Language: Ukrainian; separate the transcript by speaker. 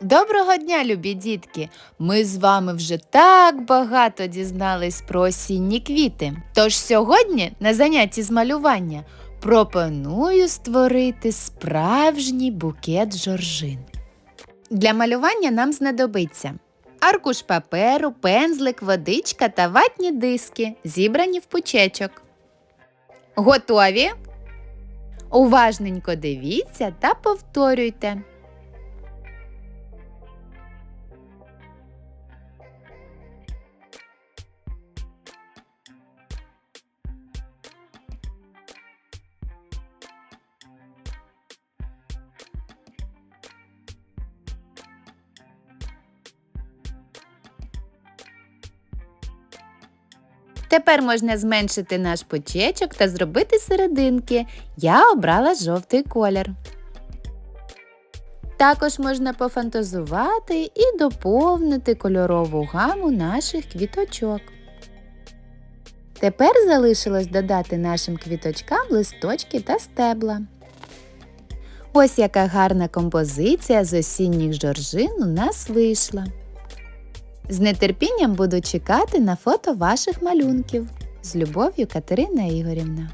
Speaker 1: Доброго дня, любі дітки! Ми з вами вже так багато дізнались про осінні квіти. Тож сьогодні на занятті з малювання пропоную створити справжній букет жоржин. Для малювання нам знадобиться аркуш паперу, пензлик, водичка та ватні диски, зібрані в пучечок. Готові? Уважненько дивіться та повторюйте. Тепер можна зменшити наш почечок та зробити серединки. Я обрала жовтий колір. Також можна пофантазувати і доповнити кольорову гаму наших квіточок. Тепер залишилось додати нашим квіточкам листочки та стебла. Ось яка гарна композиція з осінніх жоржин у нас вийшла. З нетерпінням буду чекати на фото ваших малюнків. З любов'ю Катерина Ігорівна.